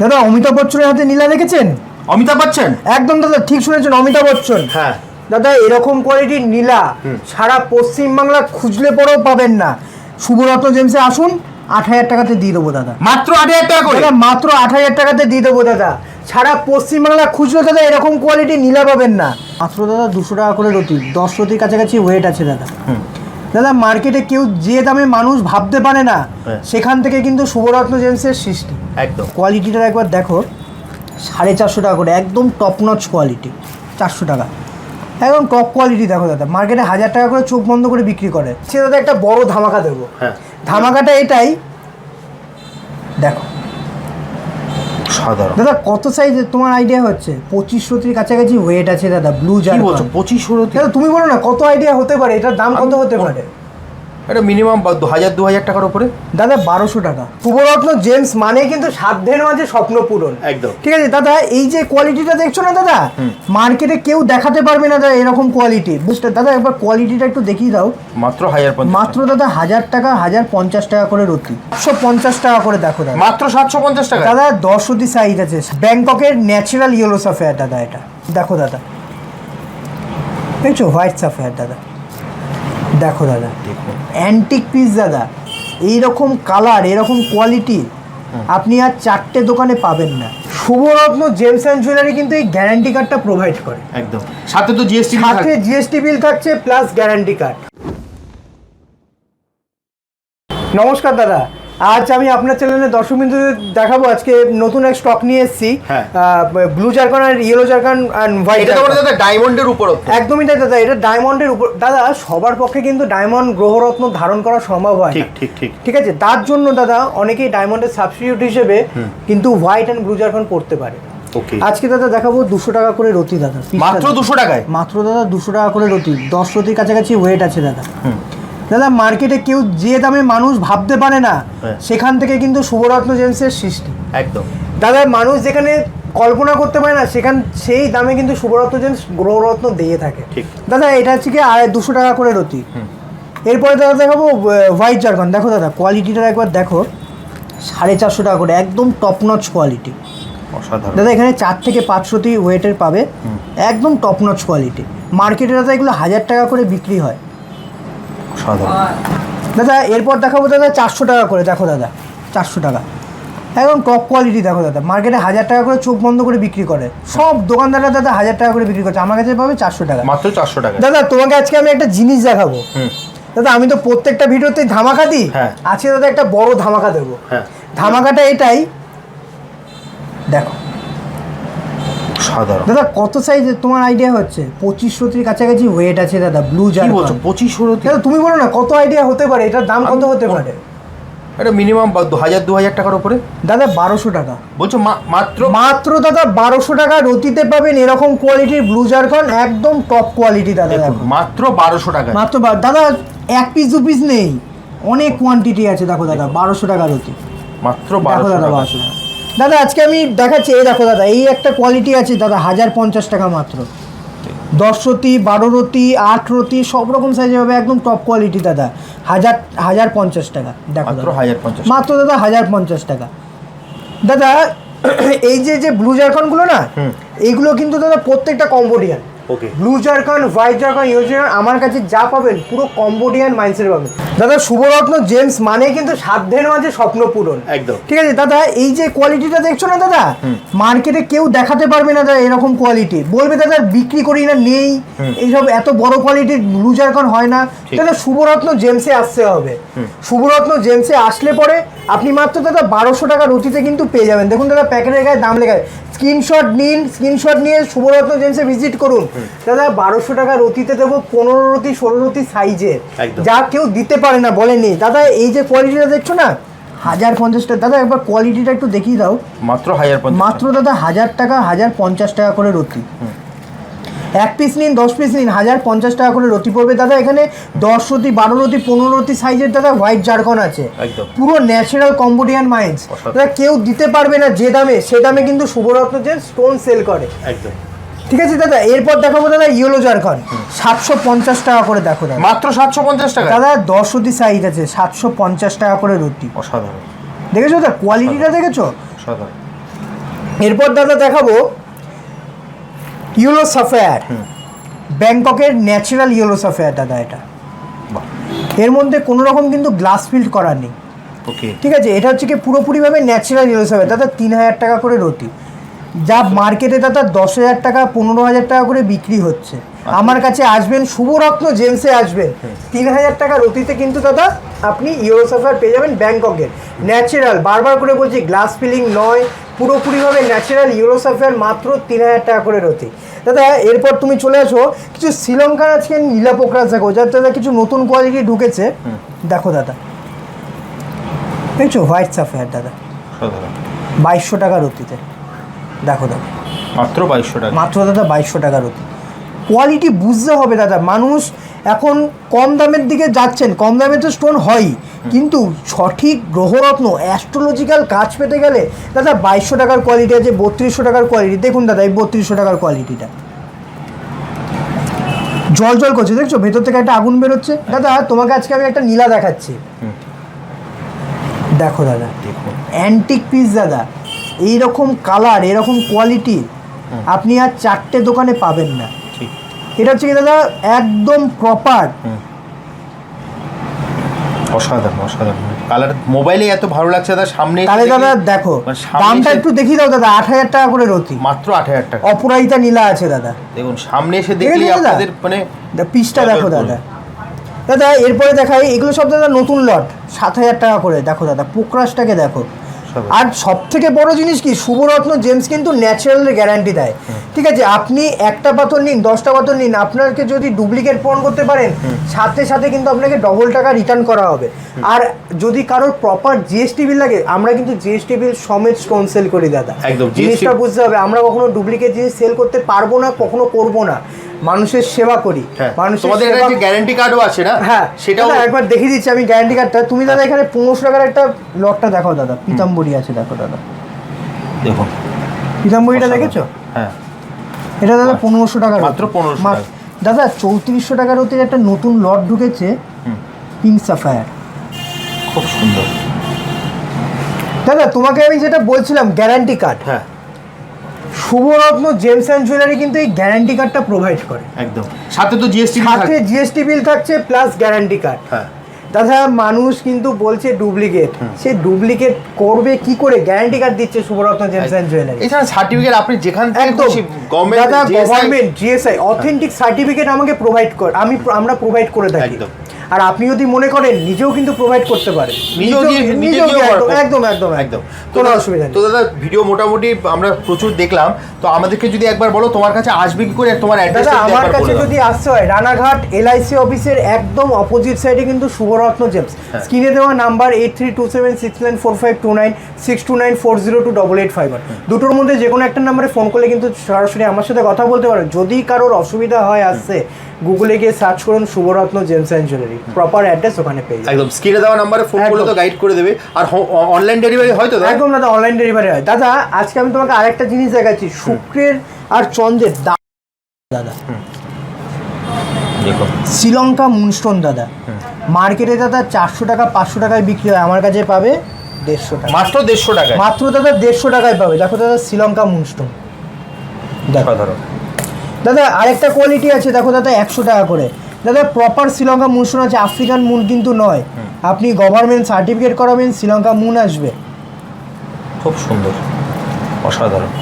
দাদা অমিতাভ বচ্চনের হাতে নীলা দেখেছেন? অমিতাভ বচ্চন? একদম দাদা ঠিক শুনেছেন অমিতাভ বচ্চন। হ্যাঁ। দাদা এরকম কোয়ালিটির নীলা সারা পশ্চিমবাংলা খুঁজলে পরেও পাবেন না। শুভরত্ন জেমসে আসুন আট হাজার টাকাতে দিয়ে দেবো দাদা। মাত্র আট হাজার টাকা করে? মাত্র আট হাজার টাকাতে দিয়ে দেবো দাদা। সারা পশ্চিমবাংলা খুচরো দাদা এরকম কোয়ালিটি নীলা পাবেন না। মাত্র দাদা দুশো টাকা করে রতি দশ রতির কাছাকাছি ওয়েট আছে দাদা। দাদা মার্কেটে কেউ যে দামে মানুষ ভাবতে পারে না হ্যাঁ। সেখান থেকে কিন্তু শুভরত্ন জেমসের সৃষ্টি। একদম। কোয়ালিটিটা একবার দেখো সাড়ে চারশো টাকা করে একদম টপ নচ কোয়ালিটি চারশো টাকা। একদম টপ কোয়ালিটি দেখো দাদা মার্কেটে হাজার টাকা করে চোখ বন্ধ করে বিক্রি করে। সে দাদা একটা বড় ধামাকা দেবো। হ্যাঁ। ধামাকাটা এটাই দেখো সাধারণ। দাদা কত সাইজে তোমার আইডিয়া হচ্ছে? পঁচিশ রতির কাছাকাছি ওয়েট আছে দাদা ব্লু জার্সি জার বলছো? পঁচিশ দাদা তুমি বলো না কত আইডিয়া হতে পারে? এটার দাম কত হতে পারে? এটা মিনিমাম হাজার দু হাজার টাকার উপরে। দাদা বারোশো টাকা। শুভরত্ন জেমস মানে কিন্তু সাধ্যের মাঝে স্বপ্ন পূরণ। একদম। ঠিক আছে দাদা এই যে কোয়ালিটিটা দেখছ না দাদা? মার্কেটে কেউ দেখাতে পারবে না দাদা এরকম কোয়ালিটি বুঝতে দাদা একবার কোয়ালিটিটা একটু দেখিয়ে দাও। মাত্র হাজার মাত্র দাদা হাজার টাকা হাজার পঞ্চাশ টাকা করে রতি একশো পঞ্চাশ টাকা করে দেখো দাদা। মাত্র সাতশো পঞ্চাশ টাকা? দাদা দশ রতি সাইজ আছে। ব্যাংককের ন্যাচারাল ইয়েলো সাফেয়ার দাদা এটা। দেখো দাদা। দেখছ? হোয়াইট সাফেয়ার দাদা। দেখো দাদা অ্যান্টিক পিস দাদা এইরকম কালার এরকম কোয়ালিটি আপনি আর চারটে দোকানে পাবেন না। শুভরত্ন জেমস অ্যান্ড জুয়েলারি কিন্তু এই গ্যারান্টি কার্ডটা প্রোভাইড করে। একদম। সাথে তো জিএসটি সাথে জিএসটি বিল থাকছে প্লাস গ্যারান্টি কার্ড নমস্কার দাদা আজ আমি আপনার চ্যানেলে দর্শক বিন্দুদের দেখাবো। আজকে নতুন এক স্টক নিয়ে এসেছি। হ্যাঁ। ব্লু জারকান আর ইয়েলো জারকান অ্যান্ড হোয়াইট এটা দাদা ডায়মন্ডের উপর একদমই তাই দাদা এটা ডায়মন্ডের উপর দাদা সবার পক্ষে কিন্তু ডায়মন্ড গ্রহরত্ন ধারণ করা সম্ভব হয় ঠিক ঠিক ঠিক। ঠিক আছে? তার জন্য দাদা অনেকেই ডায়মন্ডের সাবস্টিটিউট হিসেবে কিন্তু হোয়াইট অ্যান্ড ব্লু জারকান পড়তে পারে। ওকে। আজকে দাদা দেখাবো দুশো টাকা করে রতি দাদা মাত্র। দুশো টাকায়? মাত্র দাদা দুশো টাকা করে রতি দশ রতির কাছাকাছি ওয়েট আছে দাদা। হুম। দাদা মার্কেটে কেউ যে দামে মানুষ ভাবতে পারে না হ্যাঁ। সেখান থেকে কিন্তু শুভরত্ন জেমসের সৃষ্টি। একদম। দাদা মানুষ যেখানে কল্পনা করতে পারে না সেখান সেই দামে কিন্তু শুভরত্ন জেমস গ্রহরত্ন দিয়ে থাকে। দাদা এটা হচ্ছে কি আড়াই দুশো টাকা করে রতি। এরপরে দাদা দেখাবো হোয়াইট জারগন দেখো দাদা কোয়ালিটিটা একবার দেখো সাড়ে চারশো টাকা করে একদম টপ নচ কোয়ালিটি দাদা এখানে চার থেকে পাঁচশোটি ওয়েটের পাবে একদম টপ নচ কোয়ালিটি মার্কেটে দাদা এগুলো হাজার টাকা করে বিক্রি হয়। দাদা এরপর দেখাবো দাদা চারশো টাকা করে দেখো দাদা চারশো টাকা। একদম টপ কোয়ালিটি দেখো দাদা মার্কেটে হাজার টাকা করে চোখ বন্ধ করে বিক্রি করে। সব দোকানদাররা দাদা হাজার টাকা করে বিক্রি করছে আমার কাছে পাবে চারশো টাকা। মাত্র চারশো টাকা। দাদা তোমাকে আজকে আমি একটা জিনিস দেখাবো। হুম। দাদা আমি তো প্রত্যেকটা ভিডিওতে ধামাকা দিই। হ্যাঁ। আজকে দাদা একটা বড় ধামাকা দেবো। হ্যাঁ। ধামাকাটা এটাই দেখো। সাধারণ। দাদা কত সাইজে তোমার আইডিয়া হচ্ছে? পঁচিশ রতির কাছাকাছি ওয়েট আছে দাদা ব্লু জার বলছো পঁচিশ দাদা তুমি বলো না কত আইডিয়া হতে পারে? এটার দাম কত হতে পারে? এটা মিনিমাম হাজার দু হাজার টাকার উপরে? দাদা বারোশো টাকা। বলছো মাত্র? মাত্র দাদা বারোশো টাকা রতিতে পাবেন এরকম কোয়ালিটির ব্লু জারকন একদম টপ কোয়ালিটি দাদা মাত্র বারোশো টাকা মাত্র দাদা এক পিস দু পিস নেই। অনেক কোয়ান্টিটি আছে দেখো দাদা বারোশো টাকা রতি। মাত্র বারোশো টাকা। বারোশো টাকা। দাদা আজকে আমি দেখাচ্ছি এই দেখো দাদা এই একটা কোয়ালিটি আছে দাদা হাজার পঞ্চাশ টাকা মাত্র। দশ রতি বারো রতি আট রতি সব রকম সাইজে হবে একদম টপ কোয়ালিটি দাদা। হাজার হাজার পঞ্চাশ টাকা দেখো মাত্র। হাজার পঞ্চাশ মাত্র দাদা হাজার পঞ্চাশ টাকা। দাদা এই যে যে ব্লু জারকনগুলো না এইগুলো কিন্তু দাদা প্রত্যেকটা Cambodian okay blue zircon white zircon yellow আমার কাছে যা পাবেন পুরো কম্বোডিয়ান মাইন্ডসেট পাবেন। দাদা শুভরত্ন জেমস মানে কিন্তু সাধ্যের মাঝে স্বপ্ন পূরণ। একদম। ঠিক আছে দাদা এই যে কোয়ালিটিটা দেখছ না দাদা? মার্কেটে কেউ দেখাতে পারবে না দাদা এরকম কোয়ালিটি বলবে দাদা বিক্রি করি না নেই। এইসব এত বড় কোয়ালিটির ব্লু জারকন হয় না। দাদা শুভরত্ন জেমসে আসতে হবে। শুভরত্ন জেমসে আসলে পরে আপনি মাত্র দাদা বারোশো টাকা রুটিতে কিন্তু পেয়ে যাবেন। দেখুন দাদা প্যাকেটের গায়ে দাম লেখা স্ক্রিনশট নিন স্ক্রিনশট নিয়ে শুভরত্ন জেমসে ভিজিট করুন। দাদা বারোশো টাকা রতিতে দেবো পনেরো রতি ষোলো রতি সাইজের যা কেউ দিতে পারে না বলেনি। দাদা এই যে কোয়ালিটিটা দেখছ না হাজার পঞ্চাশটা দাদা একবার কোয়ালিটিটা একটু দেখিয়ে দাও। মাত্র হাজার মাত্র দাদা হাজার টাকা হাজার পঞ্চাশ টাকা করে রতি। এক পিস নিন দশ পিস নিন হাজার পঞ্চাশ টাকা করে রতি পড়বে। দাদা এখানে দশ রতি বারো রতি পনেরো রতি সাইজের দাদা হোয়াইট জারকন আছে। পুরো ন্যাচারাল কম্বোডিয়ান মাইন্স দাদা কেউ দিতে পারবে না যে দামে সে দামে কিন্তু শুভরত্ন যে স্টোন সেল করে। একদম। ঠিক আছে দাদা এরপর দেখাবো দাদা ইয়েলো জারকন সাতশো পঞ্চাশ টাকা করে দেখো দাদা। মাত্র সাতশো পঞ্চাশ টাকা? দাদা দশ রতি সাইজ আছে সাতশো পঞ্চাশ টাকা করে রুটি। অসাধারণ। দেখেছ দাদা কোয়ালিটিটা দেখেছ? অসাধারণ। এরপর দাদা দেখাবো ইউলো সাফায়ার। ব্যাংককের ন্যাচারাল ইয়েলো সাফায়ার দাদা এটা। এর মধ্যে কোনো রকম কিন্তু গ্লাস ফিল্ড করা নেই। ওকে ঠিক আছে এটা হচ্ছে কি পুরোপুরিভাবে ন্যাচারাল ইয়েলো সাফায়ার। দাদা তিন হাজার টাকা করে রতি যা মার্কেটে দাদা দশ হাজার টাকা পনেরো হাজার টাকা করে বিক্রি হচ্ছে। আমার কাছে আসবেন শুভরত্ন জেমসে আসবেন। তিন হাজার টাকার রতিতে কিন্তু দাদা আপনি ইয়েলো সাফায়ার পেয়ে যাবেন ব্যাংককের ন্যাচারাল বারবার করে বলছি গ্লাস ফিলিং নয় পুরোপুরিভাবে ন্যাচারাল ইয়েলো সাফায়ার মাত্র তিন হাজার টাকা করে রতি। দাদা এরপর তুমি চলে আসো কিছু শ্রীলঙ্কার আজকে নীলা পোকরা দেখো যার দাদা কিছু নতুন কোয়ালিটি ঢুকেছে। দেখো দাদা। দেখছ? হোয়াইট সাফায়ার দাদা। বাইশশো টাকার রতিতে। দেখো দাদা মাত্র বাইশশো টাকা। মাত্র দাদা বাইশশো টাকা রতি কোয়ালিটি বুঝতে হবে দাদা মানুষ এখন কম দামের দিকে যাচ্ছেন কম দামে তো স্টোন হয়ই। কিন্তু সঠিক গ্রহরত্ন অ্যাস্ট্রোলজিক্যাল কাজ পেতে গেলে দাদা বাইশশো টাকার কোয়ালিটি আছে বত্রিশশো টাকার কোয়ালিটি দেখুন দাদা এই বত্রিশশো টাকার কোয়ালিটিটা জল জল করছে দেখছ? ভেতর থেকে একটা আগুন বেরোচ্ছে। দাদা তোমাকে আজকে আমি একটা নীলা দেখাচ্ছি। দেখো দাদা অ্যান্টিক পিস দাদা এইরকম কালার এরকম কোয়ালিটি আপনি আর চারটে দোকানে পাবেন না। ঠিক। এটা হচ্ছে কি দাদা একদম প্রপার অসাধারণ অসাধারণ। কালার মোবাইলে এত ভালো লাগছে দাদা সামনে তাহলে দাদা দেখো মানে দামটা একটু দেখিয়ে দাও দাদা আট হাজার টাকা করে রতি। মাত্র আট হাজার টাকা। অপরাজিতা নীলা আছে দাদা। দেখুন সামনে এসে দেখলে? আপনাদের মানে পিসটা দেখো দাদা। দাদা এরপরে দেখাই এগুলো সব দাদা নতুন লট সাত হাজার টাকা করে। দেখো দাদা পোকরাসটাকে দেখো। আর সব থেকে বড় জিনিস কি শুভরত্ন জেমস কিন্তু ন্যাচারাল গ্যারান্টি দেয়। ঠিক আছে আপনি একটা পাথর নিন দশটা পাথর নিন আপনাকে যদি ডুপ্লিকেট প্রমাণ করতে পারেন সাথে সাথে কিন্তু আপনাকে ডবল টাকা রিটার্ন করা হবে। আর যদি কারোর প্রপার জিএসটি বিল লাগে আমরা কিন্তু জিএসটি বিল সমেত স্টোন সেল করি দাদা। একদম, জিনিসটা বুঝতে হবে আমরা কখনো ডুপ্লিকেট জিনিস সেল করতে পারব না কখনো করব না। মানুষের সেবা করি। হ্যাঁ। মানুষের তোমাদের সেবা- একটা গ্যারান্টি কার্ডও আছে না? হ্যাঁ সেটাও একবার দেখিয়ে দিচ্ছি আমি গ্যারান্টি কার্ডটা তুমি দাদা এখানে পনেরোশো টাকার একটা লটটা দেখাও দাদা। পিতাম্বরী আছে দেখো দাদা। দেখুন পিতাম্বরীটা দেখেছ? হ্যাঁ। এটা দাদা পনেরোশো টাকার মাত্র। 1500 দাদা চৌত্রিশশো টাকার হতে একটা নতুন লট ঢুকেছে। পিঙ্ক সাফায়ার খুব সুন্দর। দাদা তোমাকে আমি যেটা বলছিলাম গ্যারান্টি কার্ড হ্যাঁ। শুভরত্ন জেমস অ্যান্ড জুয়েলারি কিন্তু এই গ্যারান্টি কার্ডটা প্রোভাইড করে। একদম। সাথে তো জিএসটি সাথে জিএসটি বিল থাকছে প্লাস গ্যারান্টি কার্ড হ্যাঁ। দাদা মানুষ কিন্তু বলছে ডুপ্লিকেট সে ডুপ্লিকেট করবে কি করে? গ্যারান্টি কার্ড দিচ্ছে শুভরত্ন জেমস অ্যান্ড জুয়েলারি। এছাড়া সার্টিফিকেট আপনি যেখান থেকে গভর্নমেন্ট জিএসআই অথেন্টিক সার্টিফিকেট আমাকে প্রোভাইড কর। আমি আমরা প্রোভাইড করে থাকি। একদম। আর আপনি যদি মনে করেন নিজেও কিন্তু প্রোভাইড করতে পারেন নিজেও নিজেও একদম একদম একদম কোনো অসুবিধা তো নেই দাদা ভিডিও মোটামুটি আমরা প্রচুর দেখলাম। তো আমাদেরকে যদি একবার বলো তোমার কাছে আসবে কি করে? তোমার দাদা অ্যাড্রেসটা আমার কাছে যদি আসতে হয় রানাঘাট এলআইসি অফিসের একদম অপোজিট সাইডে কিন্তু শুভরত্ন জেমস হ্যাঁ। স্ক্রিনে দেওয়া number eight three two seven six nine four five two nine six two nine four zero two double eight five দুটোর মধ্যে যে কোনো একটা নাম্বারে ফোন করলে কিন্তু সরাসরি আমার সাথে কথা বলতে পারো। যদি কারোর অসুবিধা হয় আসছে গুগলে গিয়ে সার্চ করুন Shubharatna gems and jewellery proper address ওখানে পেয়ে যাবেন। একদম স্ক্রিনে দেওয়া নাম্বারে ফোন করলে তো গাইড করে দেবে। আর অনলাইন ডেলিভারি হয় তো একদম দাদা অনলাইন ডেলিভারি হয়। দাদা আজকে আমি তোমাকে আরেকটা জিনিস দেখাচ্ছি। শুক্রের আর চন্দ্রের দাম দাদা। শ্রীলঙ্কা মুনস্টোন দাদা। মার্কেটে দাদা চারশো টাকা পাঁচশো টাকায় বিক্রি হয়। আমার কাছে পাবে দেড়শো টাকা। মাত্র দেড়শো টাকা মাত্র দাদা দেড়শো টাকায় পাবে। দেখো দাদা শ্রীলঙ্কা মুনস্টোন। দেখো ধরো। দাদা আরেকটা কোয়ালিটি আছে। দেখো দাদা একশো টাকা করে। দাদা প্রপার শ্রীলঙ্কা মুন শোনা আছে আফ্রিকান মুন কিন্তু নয়। আপনি গভর্নমেন্ট সার্টিফিকেট করাবেন শ্রীলঙ্কা মুন আসবে। খুব সুন্দর অসাধারণ।